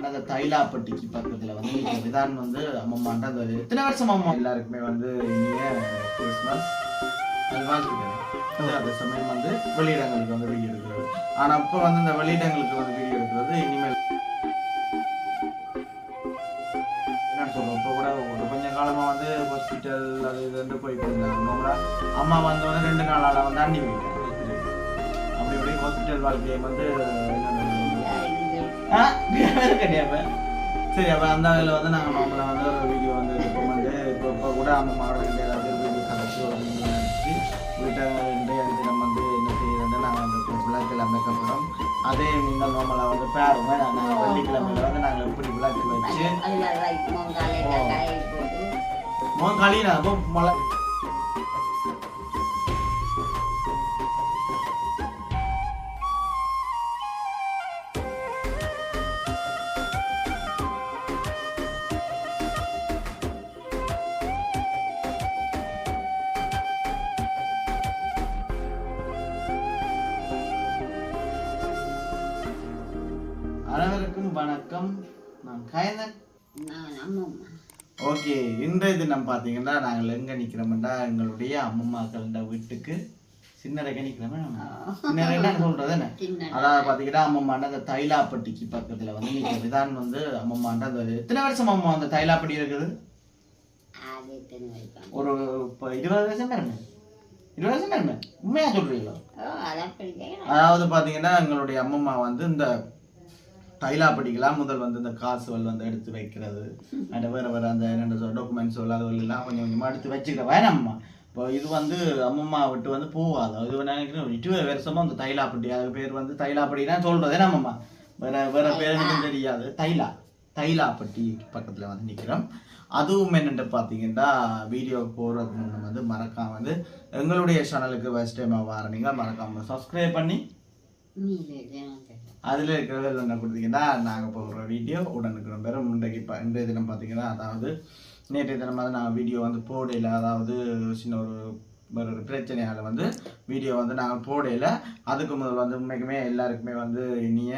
அம்மாண்ட அந்த தைலாப்பட்டிக்கு பக்கத்துல வந்து இதான் வந்து அம்மம்மாண்ட அந்த எத்தனை வருஷம் அம்மா? எல்லாருக்குமே வந்து இனிய கிறிஸ்மஸ் அந்த சமயம் வந்து வெளியிடங்களுக்கு வந்து வீடியோ எடுக்கிறது. ஆனா இப்போ வந்து இந்த வெளியிடங்களுக்கு வந்து வீடியோ எடுக்கிறது இனிமேல். என்ன சொல்றோம் இப்போ கூட ஒரு கொஞ்ச காலமா வந்து ஹாஸ்பிட்டல் அது இது வந்து போயிட்டு இருந்தாங்க. அம்மா வந்தோடனே ரெண்டு நாளால வந்து அண்ணி அப்படி இப்படி ஹாஸ்பிட்டல் வாழ்க்கையை வந்து என்ன கிடையாது சரி அப்போ அந்த வகையில் வந்து நாங்கள் மாமலை வந்து ஒரு வீடியோ வந்து இப்போ வந்து இப்போ இப்போ கூட அம்மா மாவோட ஏதாவது வீடியோ வீடியோ அனுப்பிச்சு வீட்டை இன்றைய தினம் வந்து என்ன செய்யறது நாங்கள் அந்த விளக்கிழமை கப்புறம் அதே நீங்கள் நார்மலாக வந்து பாருங்க நாங்கள் வெள்ளிக்கிழமையில வந்து நாங்கள் இப்படி விளக்கு வச்சு மோன் களினா அப்போ கயனன் ஓகே இன்றைய தினம் பார்த்தீங்கன்னா நாங்கள் எங்கே நிற்கிறோம்டா எங்களுடைய அம்மம்மாக்கள வீட்டுக்கு சின்னரைக்க நிற்கிறோமே சின்னரைன்னா சொல்கிறது என்ன அதாவது பார்த்தீங்கன்னா அம்மம்மாண்ட அந்த தைலாப்பட்டிக்கு பக்கத்தில் வந்து நிற்கிறது இதான் வந்து அம்மம்மாண்ட அந்த எத்தனை வருஷம் அம்மா அந்த தைலாப்பட்டி இருக்குது? ஒரு இப்போ இருபது வருஷம் பாருங்க இருபது வருஷம் பாருங்க உண்மையாக சொல்கிறீங்களா அதாவது பார்த்தீங்கன்னா எங்களுடைய அம்மம்மா வந்து இந்த தைலாப்படிக்கெல்லாம் முதல் வந்து இந்த காசுகள் வந்து எடுத்து வைக்கிறது. அந்த வேற வேற அந்த என்னென்ன சொல்ற டாக்குமெண்ட்ஸ் எல்லாம் கொஞ்சம் கொஞ்சமாக எடுத்து வச்சுக்கிற வேணாம்மா. இப்போ இது வந்து அம்மம்மா விட்டு வந்து போகாது. இது நினைக்கிறேன் இருபது வருஷமா அந்த தைலாப்பட்டி அது பேர் வந்து தைலாப்பட்டினா சொல்றதே. நம்மம்மா வேற வேற பேர் தெரியாது. தைலா. தைலாப்பட்டி பக்கத்தில் வந்து நிற்கிறோம் அதுவும் என்னென்னு பார்த்தீங்கன்னா வீடியோ போகிறதுக்கு முன்னே வந்து மறக்காம வந்து எங்களுடைய சேனலுக்கு ஃபஸ்ட் டைம் வாரீங்க மறக்காம சப்ஸ்கிரைப் பண்ணி. அதில் இருக்கிற என்ன கொடுத்தீங்கன்னா நாங்கள் போடுற வீடியோ உடனுக்குடன் பெறும் இன்றைக்கு இப்போ இன்றைய தினம் பார்த்தீங்கன்னா அதாவது நேற்றைய தினம் வந்து நான் வீடியோ வந்து போடையில் அதாவது சின்ன ஒரு ஒரு பிரச்சனையால் வந்து வீடியோ வந்து நாங்கள் போடையில் அதுக்கு முதல் வந்து உண்மைக்குமே எல்லாருக்குமே வந்து இனிய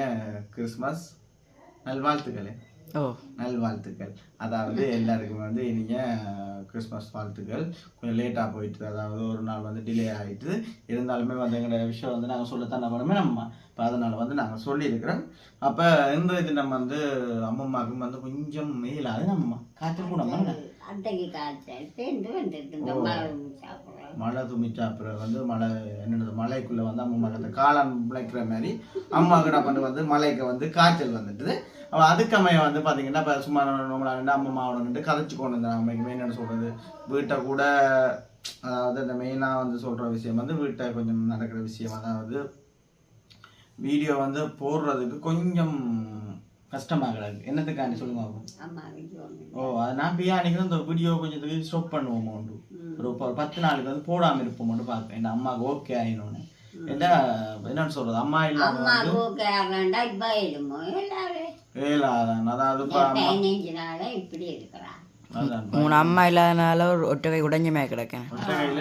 கிறிஸ்மஸ் நல்வாழ்த்துக்களே. ஓ. நல்வாழ்த்துக்கள். அதாவது எல்லாருக்குமே வந்து இனிய கிறிஸ்மஸ் வாழ்த்துக்கள். கொஞ்சம் லேட்டாக போயிட்டு அதாவது ஒரு நாள் வந்து டிலே ஆகிட்டு இருந்தாலுமே வந்து எங்களோட விஷயம் வந்து நாங்கள் சொல்லத்தான் வேணுமே நம்ம. இப்போ அதனால் வந்து நாங்கள் சொல்லியிருக்கிறோம். அப்போ இந்த தினம் வந்து அம்மம்மாவுக்கும் வந்து கொஞ்சம் மேலாது நம்ம காய்ச்சல் கூட மழை. மழை துமிச்சா அப்புறம் வந்து மழை என்னது மலைக்குள்ளே வந்து அம்மா அந்த காளான் முளைக்கிற மாதிரி அம்மா கிட்ட பண்ணி வந்து மலைக்கு வந்து காய்ச்சல் வந்துட்டுது. அவ அதுக்கமைய வந்து பார்த்தீங்கன்னா இப்போ சும்மா நம்மளா ரெண்டு அம்மாவோட நின்று கதைச்சு கொண்டு வந்தேன் அம்மைக்கு மெயின் என்ன சொல்கிறது வீட்டை கூட அதாவது இந்த மெயினாக வந்து சொல்கிற விஷயம் வந்து வீட்டை கொஞ்சம் நடக்கிற விஷயம் அதாவது வீடியோ வந்து போடுறதுக்கு கொஞ்சம் கஷ்டமாக கிடக்கு என்னத்துக்காண்டி சொல்லுங்க. ஓ அது நான் பிரியாணிக்கு இந்த வீடியோ கொஞ்சம் ஸ்டாப் பண்ணுவோம் உண்டு ஒரு பத்து நாளுக்கு வந்து போடாமல் இருப்போம் மட்டும் பார்ப்பேன் என் அம்மாவுக்கு ஓகே என்ன என்னன்னு சொல்றது? அம்மா இல்லாம இப்ப அம்மா. இப்படி இருக்கிறான் அதான் மூணு அம்மா இல்லாதனால ஒரு ஒற்றை கை உடைஞ்சமே கிடக்கேன்.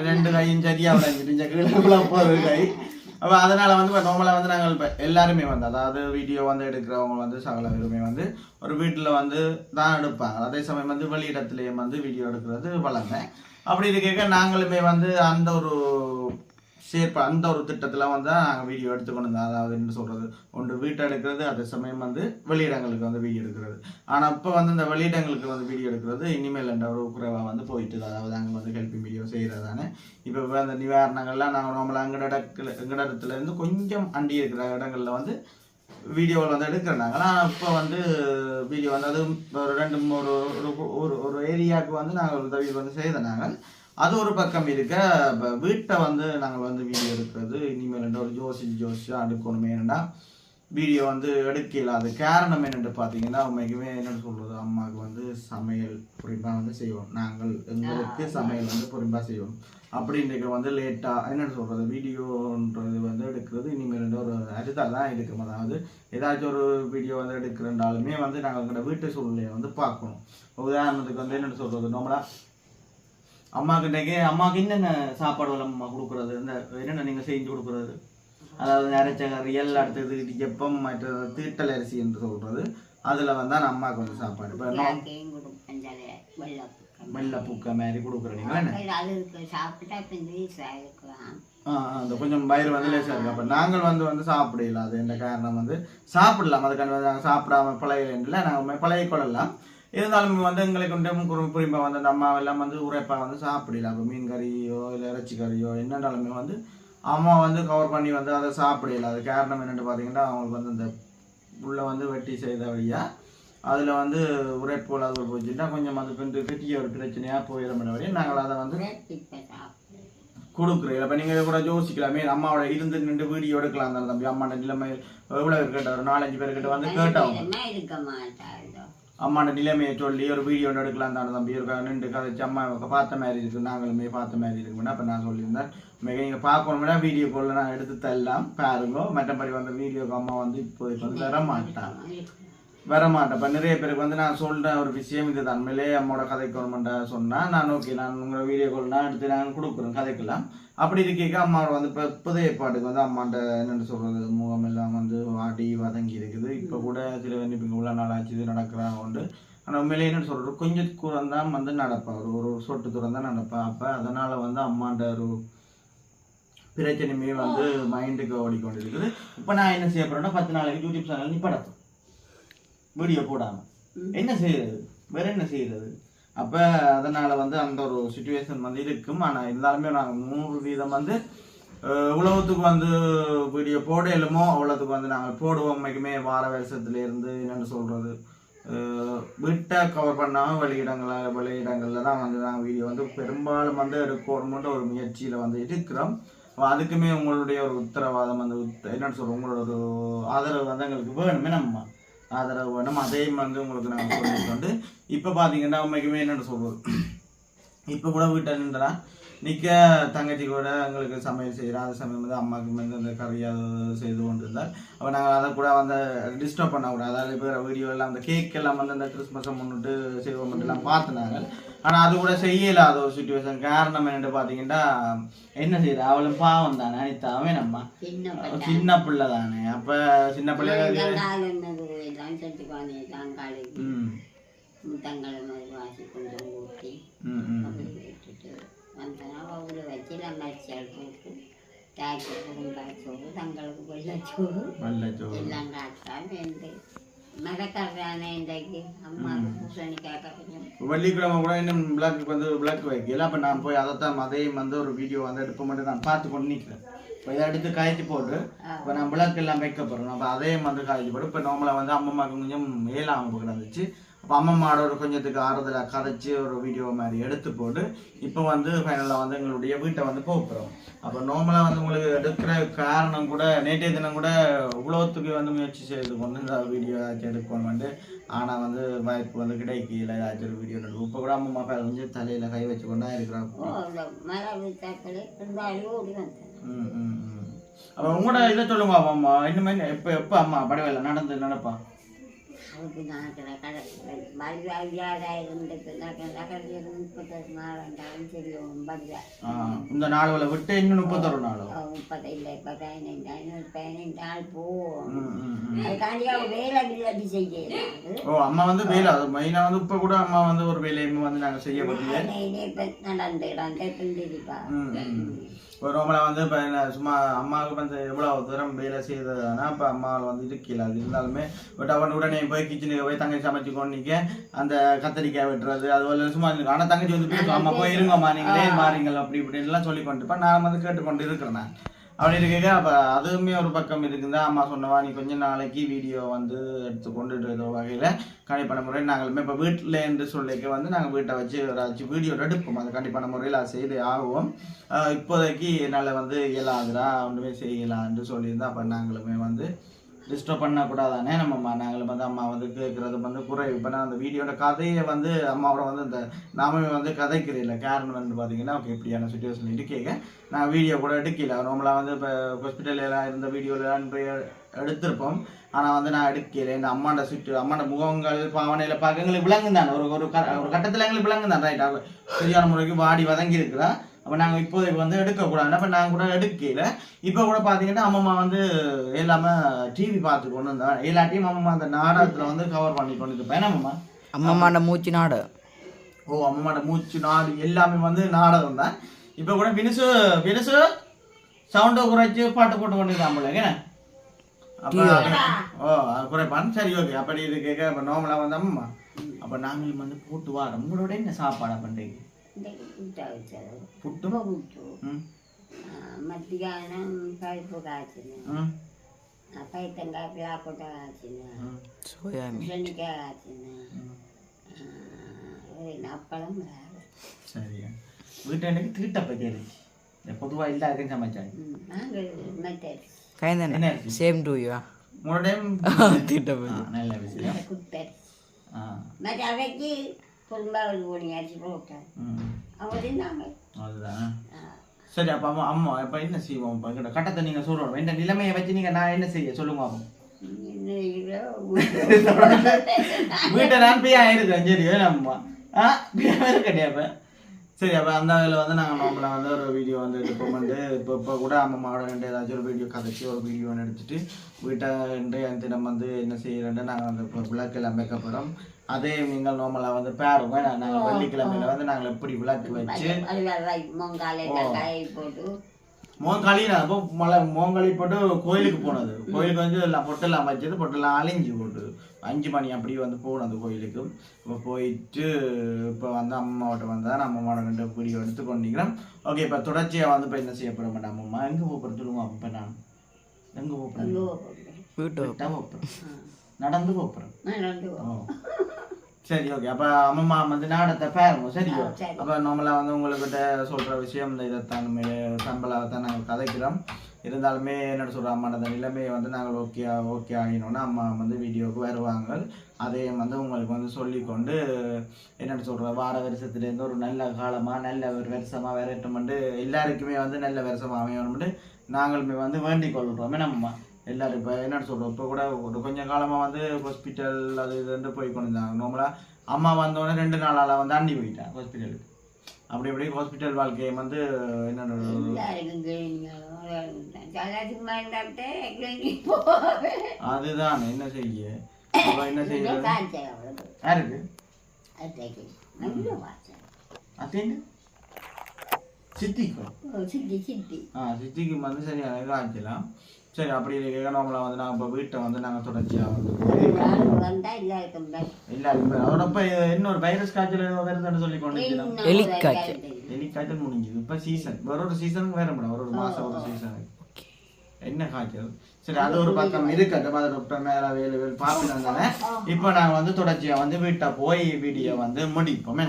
ரெண்டு கையும் சரியா விளைஞ்சிட்டு கீழே போறது கை. அப்போ அதனால் வந்து இப்போ நார்மலாக வந்து நாங்கள் இப்போ எல்லாருமே வந்து அதாவது வீடியோ வந்து எடுக்கிறவங்க வந்து சகல பேருமே வந்து ஒரு வீட்டில் வந்து தான் எடுப்பாங்க. அதே சமயம் வந்து வெளியிடத்துலேயே வந்து வீடியோ எடுக்கிறது வளர்ந்தேன் அப்படி இருக்க நாங்களுமே வந்து அந்த ஒரு சேர்ப்ப அந்த ஒரு திட்டத்தில் வந்து நாங்கள் வீடியோ எடுத்துக்கொண்டு இருந்தோம் அதாவது என்ன சொல்கிறது ஒன்று வீட்டை எடுக்கிறது அதே சமயம் வந்து வெளியிடங்களுக்கு வந்து வீடியோ எடுக்கிறது. ஆனால் இப்போ வந்து இந்த வெளியிடங்களுக்கு வந்து வீடியோ எடுக்கிறது இனிமேல் என்ற ஒரு குறைவாக வந்து போயிட்டு அதாவது அங்கே வந்து ஹெல்பிங் வீடியோ செய்கிறது தானே. இப்போ அந்த நிவாரணங்கள்லாம் நாங்கள் நார்மலாக எங்கட இடத்துல எங்கட இடத்துல இருந்து கொஞ்சம் அண்டி இருக்கிற இடங்களில் வந்து வீடியோவில் வந்து எடுக்கிறாங்க ஆனால் இப்போ வந்து வீடியோ வந்து அது ஒரு ரெண்டு மூணு ஒரு ஒரு- ஒரு ஒரு ஏரியாவுக்கு வந்து நாங்கள் உதவி வந்து செய்தனாங்க அது ஒரு பக்கம் இருக்க. இப்போ வீட்டை வந்து நாங்கள் வந்து வீடியோ எடுக்கிறது இனிமேல் ஒரு ஜோசி ஜோசியாக எடுக்கணுமே என்னடா? வீடியோ வந்து எடுக்க இல்லாத காரணம் என்னென்னு பார்த்தீங்கன்னா உண்மைக்குமே என்னென்னு சொல்கிறது அம்மாவுக்கு வந்து சமையல் பொறுப்பாக வந்து செய்வோம். நாங்கள் எங்களுக்கு சமையல் வந்து பொறுப்பாக செய்வோம். அப்படின்றது வந்து லேட்டாக என்னென்னு சொல்கிறது வீடியோன்றது வந்து எடுக்கிறது. இனிமேல் ஒரு அரிதாக தான் எடுக்கும். அதாவது ஏதாச்சும் ஒரு வீடியோ வந்து எடுக்கிறனாலுமே வந்து நாங்கள் எங்களோட வீட்டு சூழ்நிலையை வந்து பார்க்கணும். உதாரணத்துக்கு வந்து என்னென்னு சொல்கிறது நம்மளா அம்மாவுக்கு இன்றைக்கு அம்மாவுக்கு என்னென்ன சாப்பாடு அம்மா கொடுக்குறது? இந்த என்னென்ன நீங்கள் செஞ்சு கொடுக்குறது? அதாவது நரைச்ச கறியல் அடுத்தது இடியப்பம் மற்ற தீட்டல் அரிசி என்று சொல்கிறது அதில் வந்து அந்த அம்மாவுக்கு வந்து சாப்பாடு. இப்போ வெள்ளை பூக்க மாதிரி. கொடுக்குறீங்களா சாப்பிட்டா அந்த கொஞ்சம் வயிறு வந்து லேசாக இருக்கு. அப்போ நாங்கள் வந்து வந்து சாப்பிடல. அது என்ன காரணம் வந்து சாப்பிடலாம். அதுக்கான நாங்கள் சாப்பிடாம பழகல நாங்கள் பழகி கொள்ளலாம் இருந்தாலும் வந்து எங்களுக்கு வந்து குறி குறிப்பாக வந்து அந்த அம்மா எல்லாம் வந்து உரைப்பா வந்து சாப்பிடல. அப்போ மீன் கறியோ இல்லை இறைச்சி கறியோ என்னன்னாலுமே வந்து அம்மா வந்து கவர் பண்ணி வந்து அதை சாப்பிடல. அது காரணம் என்னென்னு பார்த்தீங்கன்னா அவங்களுக்கு வந்து இந்த உள்ள வந்து வெட்டி செய்த வழியா அதில் வந்து உரைப்பு அது போச்சுட்டா கொஞ்சம் அது வந்து பெரிய ஒரு பிரச்சனையாக போயிடும் வழியா நாங்கள் அதை வந்து கொடுக்குறீங்க இப்போ நீங்கள் கூட யோசிக்கலாமே. அம்மாவோட இருந்து நின்று வீடியோ எடுக்கலாம் தானே தம்பி. அம்மாண்ட நிலைமை எவ்வளோ இருக்கட்டும் ஒரு நாலஞ்சு பேர்கிட்ட வந்து கேட்டோம் அம்மான நிலைமையை சொல்லி ஒரு வீடியோ எடுக்கலாம் தானே தம்பி. இருக்கா நின்று கதைச்சு அம்மா இவங்க பார்த்த மாதிரி இருக்கு நாங்களுமே பார்த்த மாதிரி இருக்குன்னா அப்போ நான் சொல்லியிருந்தேன் மிக நீங்கள் பார்க்கணும்னா வீடியோ காலில் நான் எடுத்து தரலாம். பாருங்க. மற்றபடி வந்து வீடியோக்கு அம்மா வந்து இப்போதைக்கு வந்து வர மாட்டான் வர மாட்டேன் இப்போ நிறைய பேருக்கு வந்து நான் சொல்கிறேன் ஒரு விஷயம் இது தன்மையிலே அம்மோட கதைக்கணுமெண்டா சொன்னால் நான் ஓகே நான் உங்களை வீடியோ கால் நான் எடுத்து நான் கொடுக்குறேன் கதைக்கெல்லாம். அப்படி இருக்க அம்மாவோட வந்து இப்போ புதிய பாட்டுக்கு வந்து அம்மாண்ட என்னென்னு சொல்கிறது முகம் எல்லாம் வந்து வாடி வதங்கி இருக்குது. இப்போ கூட சில வந்து இப்போ இவ்வளோ நாள் ஆச்சு இது நடக்கிறாங்க உண்டு. ஆனால் உண்மையிலே என்னென்னு சொல்கிறது கொஞ்சம் தூரம் தான் வந்து நடப்பா. ஒரு ஒரு சொட்டு தூரம் தான் நடப்பா. அப்போ அதனால் வந்து அம்மாண்ட ஒரு பிரச்சனையுமே வந்து மைண்டுக்கு ஓடிக்கொண்டிருக்குது. இப்போ நான் என்ன செய்ய போகிறேன்னா பத்து நாளைக்கு யூடியூப் சேனல் நிப்படத்தும் வீடியோ போடாம. என்ன செய்யறது? வேற என்ன செய்யறது? அப்ப அதனால வந்து அந்த ஒரு சுச்சுவேஷன் வந்து இருக்கும். ஆனா இருந்தாலுமே நாங்க நூறு வீதம் வந்து அஹ், உலகத்துக்கு வந்து வீடியோ போடலுமோ அவ்வளோத்துக்கு வந்து நாங்கள் போடுவோம். உண்மைக்குமே வார வருஷத்துல இருந்து என்னன்னு சொல்றது அஹ், வீட்டை கவர் பண்ணாம வெளியிடங்கள வெளியிடங்கள்ல தான் வந்து நாங்கள் வீடியோ வந்து பெரும்பாலும் வந்து எடுக்கணும்ன்ற ஒரு முயற்சியில வந்து இருக்கிறோம். அதுக்குமே உங்களுடைய ஒரு உத்தரவாதம் வந்து என்னன்னு சொல்றோம் உங்களோட ஒரு ஆதரவு வந்து எங்களுக்கு வேணுமே நம்ம. ஆதரவு வேணும். அதையும் வந்து உங்களுக்கு நாங்கள் சொல்லிட்டு வந்து இப்போ பார்த்தீங்கன்னா உண்மைக்குமே என்னென்னு சொல்றது? இப்போ கூட வீட்டில் நின்றா நிற்க தங்கச்சி கூட எங்களுக்கு சமையல் செய்கிறோம் அது சமயம் வந்து அம்மாவுக்கு வந்து இந்த கறி அது செய்து கொண்டு இருந்தார் அப்போ நாங்கள் அதை கூட வந்து டிஸ்டர்ப் பண்ணக்கூடாது அதாவது இப்போ வீடியோ எல்லாம் அந்த கேக் எல்லாம் வந்து அந்த கிறிஸ்மஸை முன்னிட்டு செய்வோம் எல்லாம் பார்த்துனாங்க. ஆனால் அது கூட செய்யலாத ஒரு சுச்சுவேஷன் காரணம் என்னென்னு பார்த்தீங்கன்னா என்ன செய்யுது அவளும் பாவம் தானே அனிதாவே நம்ம சின்ன பிள்ளை தானே. அப்போ சின்ன பிள்ளைகளுக்கு எல்லாம் செட்டுக்கானே தாங்காளி ம் முத்தங்களை மாதிரி வாசி கொஞ்சம் ம். அப்படி விட்டுட்டு வந்தனா. அவங்கள வச்சு அரிசியால் போட்டு தாய்க்கு குடும்பாச்சோறு தங்களுக்கு வெள்ளச்சோறு. எல்லாம் காட்டா வேண்டு மரக்கறானே இன்றைக்கு அம்மா கொஞ்சம் வெள்ளிக்கிழமை கூட இன்னும் விளக்கு வந்து விளக்கு வைக்கல. அப்போ நான் போய் அதைத்தான் அதையும் வந்து ஒரு வீடியோ வந்து எடுப்ப மட்டும் நான் பார்த்து கொண்டு நிற்கிறேன் இப்போ இதை எடுத்து காய்ச்சி போட்டு இப்போ நான் விளக்கு எல்லாம் வைக்க போகிறேன் அப்போ அதையும் வந்து காய்ச்சி போட்டு இப்போ நார்மலாக வந்து அம்மம்மாவுக்கு கொஞ்சம் அவங்க கிடந்துச்சு. அப்போ அம்மம்மாவோட ஒரு கொஞ்சத்துக்கு ஆறுதலாக கதைச்சி ஒரு வீடியோ மாதிரி எடுத்து போட்டு இப்போ வந்து ஃபைனலாக வந்து எங்களுடைய வீட்டை வந்து போகிறோம் அப்போ நார்மலாக வந்து உங்களுக்கு எடுக்கிற காரணம் கூட நேற்றைய தினம் கூட உலகத்துக்கு வந்து முயற்சி செய்து கொண்டு இந்த வீடியோ ஏதாச்சும் எடுக்கணும் வந்து ஆனால் வந்து வாய்ப்பு வந்து கிடைக்கல. ஏதாச்சும் ஒரு வீடியோ எடுக்கும் இப்போ கூட அம்மா அப்பா கொஞ்சம் தலையில் கை வச்சு கொண்டா இருக்கிறாங்க. ம் ம் ம். அப்போ உங்களோட இதை சொல்லுங்க அம்மா இன்னுமே எப்போ எப்போ அம்மா? படவேல நடந்து நடப்பா? அதுக்கு கடை நாள் இந்த நாளுல விட்டு இன்னும் முப்பத்தொரு நாள்? முப்பது இல்லை இப்போ பதினைந்து ஐநூறு பதினைந்து நாள் போவோம் வேலை ஓ அம்மா வந்து வேலை. அது மெயினாக வந்து இப்போ கூட அம்மா வந்து ஒரு வேலையுமே வந்து நாங்கள் செய்ய முடியல இப்போ நடந்து நடந்து ஒரு வந்து இப்போ என்ன சும்மா அம்மாவுக்கு வந்து எவ்வளோ தூரம் வேலை செய்ததுனா இப்போ அம்மாவில் வந்து இருக்கல அது இருந்தாலுமே பட் அவன் உடனே போய் கிச்சனுக்கு போய் தங்கச்சி சமைச்சு கொண்டு அந்த கத்திரிக்காய் வெட்டுறது அது போல சும்மா இருக்கு ஆனால் தங்கச்சி வந்து அம்மா போய் இருங்கம்மா நீங்களே மாறிங்கள் அப்படி இப்படின்லாம் சொல்லி கொண்டு இப்போ நான் வந்து கேட்டுக்கொண்டு இருக்கிறேன் நான். அப்படி இருக்க அப்போ அதுவுமே ஒரு பக்கம் இருக்குது? அம்மா சொன்னவா நீ கொஞ்ச நாளைக்கு வீடியோ வந்து எடுத்து கொண்டுட்டு ஏதோ வகையில் கண்டிப்பான முறையில் நாங்களுமே இப்போ வீட்டில் என்று சொல்லிக்க வந்து நாங்கள் வீட்டை வச்சு ஏதாச்சும் வீடியோ எடுப்போம். அது கண்டிப்பான முறையில் அது செய்து ஆகும் இப்போதைக்கு என்னால் வந்து இயலாதுடா ஒன்றுமே செய்யலான்னு சொல்லியிருந்தா அப்போ நாங்களுமே வந்து டிஸ்டர்ப் பண்ணக்கூடாதானே நம்ம அம்மா நாங்களும் வந்து அம்மா வந்து கேட்குறது வந்து குறைவு இப்போ நான் அந்த வீடியோட கதையை வந்து அம்மாவோட வந்து இந்த நாமே வந்து கதைக்கிறதில்ல காரணம் வந்து பார்த்தீங்கன்னா ஓகே இப்படியான சுச்சுவேஷன் இருக்கேங்க. நான் வீடியோ கூட எடுக்கல. நம்மளாக வந்து இப்போ ஹாஸ்பிட்டல்லாம் இருந்த வீடியோலாம் எடுத்திருப்போம். ஆனால் வந்து நான் எடுக்கல. இந்த அம்மாண்ட சுற்று அம்மாண்ட முகங்கள் பாவனையில் பார்க்க எங்களுக்கு விளங்கு ஒரு ஒரு க- ஒரு கட்டத்தில் எங்களுக்கு விளங்கு தான் ரைட் சரியான முறைக்கு வாடி வதங்கி இருக்கிறா. அப்போ நாங்கள் இப்போதைக்கு வந்து எடுக்கக்கூடாது. அப்போ நாங்கள் கூட எடுக்கல. இப்போ கூட பார்த்தீங்கன்னா அம்மம்மா வந்து எல்லாமே டிவி பார்த்து கொண்டு வந்தேன் எல்லாத்தையும் அம்மம்மா அந்த நாடகத்தில் வந்து கவர் பண்ணி கொண்டு இருப்பேன் அம்மம்மா? அம்மம்மாண்ட மூச்சு நாடு. ஓ அம்மாவோட மூச்சு நாடு. எல்லாமே வந்து நாடகம் தான். இப்போ கூட வினுசு வினுசு சவுண்டை குறைச்சி பாட்டு போட்டு கொண்டு அப்போ ஓ குறைப்பான்? சரி ஓகே. அப்படி இது கேட்க இப்போ நோமலாக வந்து அம்மா அப்போ நாங்களும் வந்து போட்டு வாரோம். உங்களோட என்ன சாப்பாடு பண்ணுறீங்க ம் பைத்தங்காய் பிளாக்கொட்டை காய்ச்சினேன் ம் சோயா மீன் முள்ளனிக்காய் காய்ச்சினேன் ம். அப்பளம் சரியா வீட்டை எனக்கு தீட்டப்பை கேளுச்சு பொதுவாக எல்லாருக்கும் சமைச்சாங்க அரிசி? சேம் டு யூ மூணு டைம் திட்டப்பை நல்ல விஷயம் குத்தரிசி ஆ மற்ற அவைக்கு பொருளாவது ஓடி அரிசி அவங்க நாங்கள் அதுதான். சரி அப்போ அம்மா அம்மா இப்போ என்ன செய்வோம்? இப்போ கிட்ட கட்டத்தை நீங்கள் சொல்லணும் இந்த நிலைமையை வச்சு நீங்கள் நான் என்ன செய்ய? சொல்லுங்க அப்போ. வீட்டை நான் போய் ஆயிருக்கேன் சரி அம்மா ஆ இருக்கட்டே அப்போ. சரி அப்போ அந்த வேலை வந்து நாங்கள் நம்மள வந்து ஒரு வீடியோ வந்து எடுப்போம் வந்து இப்போ இப்போ கூட அம்மாவோட ரெண்டு ஏதாச்சும் ஒரு வீடியோ கதைச்சி ஒரு வீடியோ ஒன்று எடுத்துட்டு வீட்டை இன்றைய தினம் வந்து என்ன செய்யறேன்ட்டு நாங்கள் வந்து இப்போ விளக்கெல்லாம் வைக்கப்படும் அதே நீங்கள் நார்மலாக வந்து பாருங்க நாங்கள் வெள்ளிக்கிழமையில வந்து நாங்கள் எப்படி விளக்கு வச்சு மோங்காளி நான் இப்போ மலை மோங்காளி போட்டு கோயிலுக்கு போனது. கோயிலுக்கு வந்து எல்லாம் பொட்டெல்லாம் வச்சது பொட்டெல்லாம் அழிஞ்சு போட்டு. அஞ்சு மணி அப்படி வந்து போனது கோயிலுக்கு. இப்போ போயிட்டு இப்போ வந்து அம்மாவோட வந்தால் நம்ம அம்மாவோட ரெண்டு வீடியோ எடுத்து கொண்டிக்கிறோம் ஓகே இப்போ தொடர்ச்சியாக வந்து இப்போ என்ன செய்யப்பட மாட்டேன் அம்மா எங்கே போகிறேன் சொல்லுவோம் அப்போ நான். எங்கே போகிறேன் வீட்டு போகிறேன் நடந்து போகிறேன் சரி ஓகே அப்போ அம்மா வந்து நாடத்தை பாருங்க. சரியோ சரி. அப்போ நார்மலாக வந்து உங்கள்கிட்ட சொல்கிற விஷயம் இந்த இதைத்தான் சம்பளாகத்தான் நாங்கள் கதைக்கிறோம். இருந்தாலுமே என்ன சொல்கிற அம்மா அந்த நிலைமையை வந்து நாங்கள் ஓகே ஓகே ஆகினோன்னா அம்மா வந்து வீடியோவுக்கு வருவாங்க. அதையும் வந்து உங்களுக்கு வந்து சொல்லிக்கொண்டு என்னென்னு சொல்கிற வார வருஷத்துலேருந்து ஒரு நல்ல காலமாக நல்ல ஒரு வருஷமாக வரட்டும்ட்டு எல்லாருக்குமே வந்து நல்ல வருஷமாக அமையணும்ட்டு நாங்களுமே வந்து வேண்டிக் கொள்கிறோமே. நம்ம எல்லோரும் இப்போ என்னென்னு சொல்கிறோம் இப்போ கூட ஒரு கொஞ்சம் காலமாக வந்து ஹாஸ்பிட்டல் அது இதுன்னு போய் கொண்டு இருந்தாங்க நார்மலாக அம்மா வந்தோடனே ரெண்டு நாளால் வந்து அண்டி போயிட்டேன் ஹாஸ்பிட்டலுக்கு அப்படி இப்படி ஹாஸ்பிட்டல் வாழ்க்கையை வந்து போவேன் அதுதான் என்ன செய்ய? என்ன அவ்வளவு யாருக்கு? ஓ, சித்தி சித்திக்கு வந்து சரியான காய்ச்சலாம் சரி அப்படி நார்மலாக வந்து நாங்கள் இப்போ வீட்டை வந்து நாங்கள் தொடர்ச்சியாக வந்து. எல்லாருமே அதோட இப்போ இன்னொரு வைரஸ் காய்ச்சல் ஏதோ வருதுன்னு சொல்லி கொண்டு எலிக்காய்ச்சல். காய்ச்சல். எலி காய்ச்சல் முடிஞ்சுது. இப்போ சீசன் வேற ஒரு சீசனுக்கு வேற முடியும் ஒரு ஒரு மாசம் ஒரு சீசன் என்ன காய்ச்சல்? சரி அது ஒரு பக்கம் இருக்கட்டும் அதை டாக்டர் மேல வேலு வேலு பார்த்துட்டு தானே இப்போ நாங்கள் வந்து தொடர்ச்சியா வந்து வீட்டை போய் வீடியோ வந்து முடிப்போம்.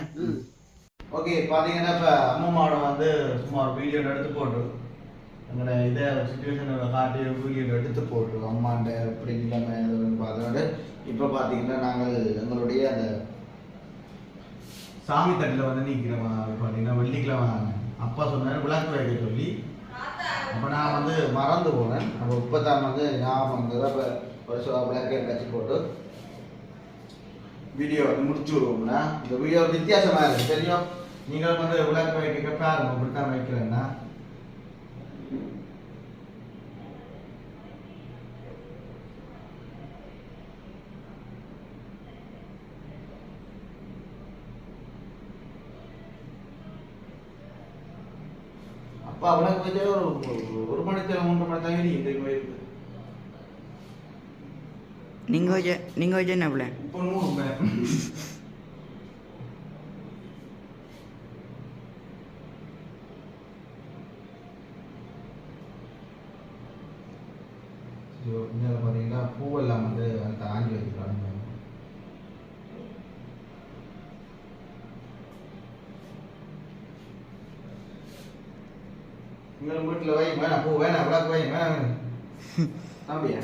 ஓகே பார்த்தீங்கன்னா இப்போ அம்மாவோட வந்து சும்மா ஒரு வீடியோ எடுத்து போட்டு எங்களோட இதை சுச்சுவேஷனை காட்டி வீடியோ எடுத்து போட்டு அம்மாண்ட எப்படி இல்லாம அதோட இப்போ பார்த்தீங்கன்னா நாங்கள் எங்களுடைய அந்த சாமி தட்டில் வந்து நிற்கிறோம் பார்த்தீங்கன்னா வெள்ளிக்கிழமை அப்பா சொன்னார் விளக்கு வைக்க சொல்லி. அப்போ நான் வந்து மறந்து போனேன். அப்போ இப்போ தான் வந்து ஞாபகம் வந்தது அப்போ ஒரு சொ விளக்கை கட்சி போட்டு வீடியோ வந்து முடிச்சு விடுவோம்னா. இந்த வீடியோ வித்தியாசமாக இருக்குது தெரியும்? நீங்கள் வந்து விளக்கு வைக்க பாருங்க இப்படி தான் வைக்கிறேன்னா. அப்பா விளக்கு வச்சா ஒரு ஒரு- ஒரு மணி நேரம் மூன்று மணி தான் இந்த கோயிலுக்கு நீங்கள் வச்ச நீங்கள் வச்ச என்ன பிள்ளை இப்போ நூறு மணி இங்கே பார்த்தீங்கன்னா பூவெல்லாம் வந்து அந்த ஆஞ்சி வச்சுருக்காங்க உங்களை வீட்டில் வை வேணாம் பூ வேணாம் விளக்கு வை வேணாம் தம்பியா?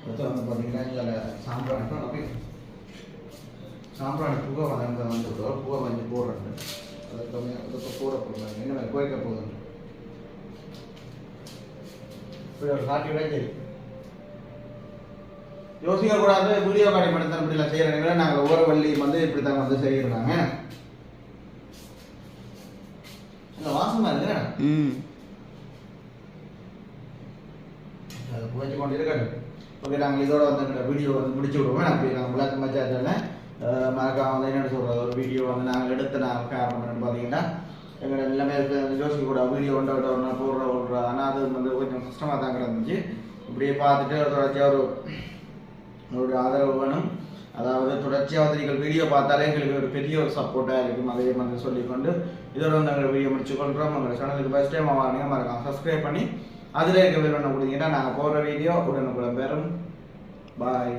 அடுத்து வந்து பார்த்தீங்கன்னா இதில் சாம்பிராணி அப்படி. சாம்பிராணி புகை வந்து வந்துவிடும் புகை வந்து போடுறது அதுக்கு அதுக்கு கூட போடுறாங்க என்ன கோயிக்க போகுது இப்படி ஒரு விட சரி. யோசிக்க கூடாது வீடியோ காட்டி மட்டும் தான் இப்படிலாம் செய்யறீங்களா நாங்கள் ஒவ்வொரு வள்ளியும் வந்து இப்படி தான் வந்து செய்யறாங்க வாசமா இருக்கு ம். அதை புகழ்ச்சி கொண்டு இருக்கட்டும் ஓகே நாங்கள் இதோட வந்து வீடியோ வந்து முடிச்சு விடுவோம். அப்படி நாங்கள் விளக்கு மச்சாச்சால மறக்காம வந்து என்ன சொல்கிறது ஒரு வீடியோ வந்து நாங்கள் எடுத்து நாங்கள் காரணம் என்னன்னு பார்த்தீங்கன்னா எங்கள் எல்லாமே யோசிக்க கூட வீடியோ கொண்டு விட்டு வரணும் போடுற விடுற ஆனால் அது வந்து கொஞ்சம் கஷ்டமாக தான் கிடந்துச்சு. இப்படியே பார்த்துட்டு ஒரு தொடர்ச்சியாக ஒரு உங்களுடைய ஆதரவு வேணும். அதாவது தொடர்ச்சியாக வந்து நீங்கள் வீடியோ பார்த்தாலே எங்களுக்கு ஒரு பெரிய ஒரு சப்போர்ட்டாக இருக்கும். அதே மாதிரி சொல்லிக்கொண்டு இதோட வந்து எங்களை வீடியோ முடிச்சு கொள்கிறோம் உங்கள் சேனலுக்கு ஃபஸ்ட் டைம் வாங்க. மறக்காம சப்ஸ்கிரைப் பண்ணி அதில் இருக்க வேணும் கொடுத்தீங்கன்னா நாங்கள் போடுற வீடியோ உடனுக்குள்ள பெறும். பாய்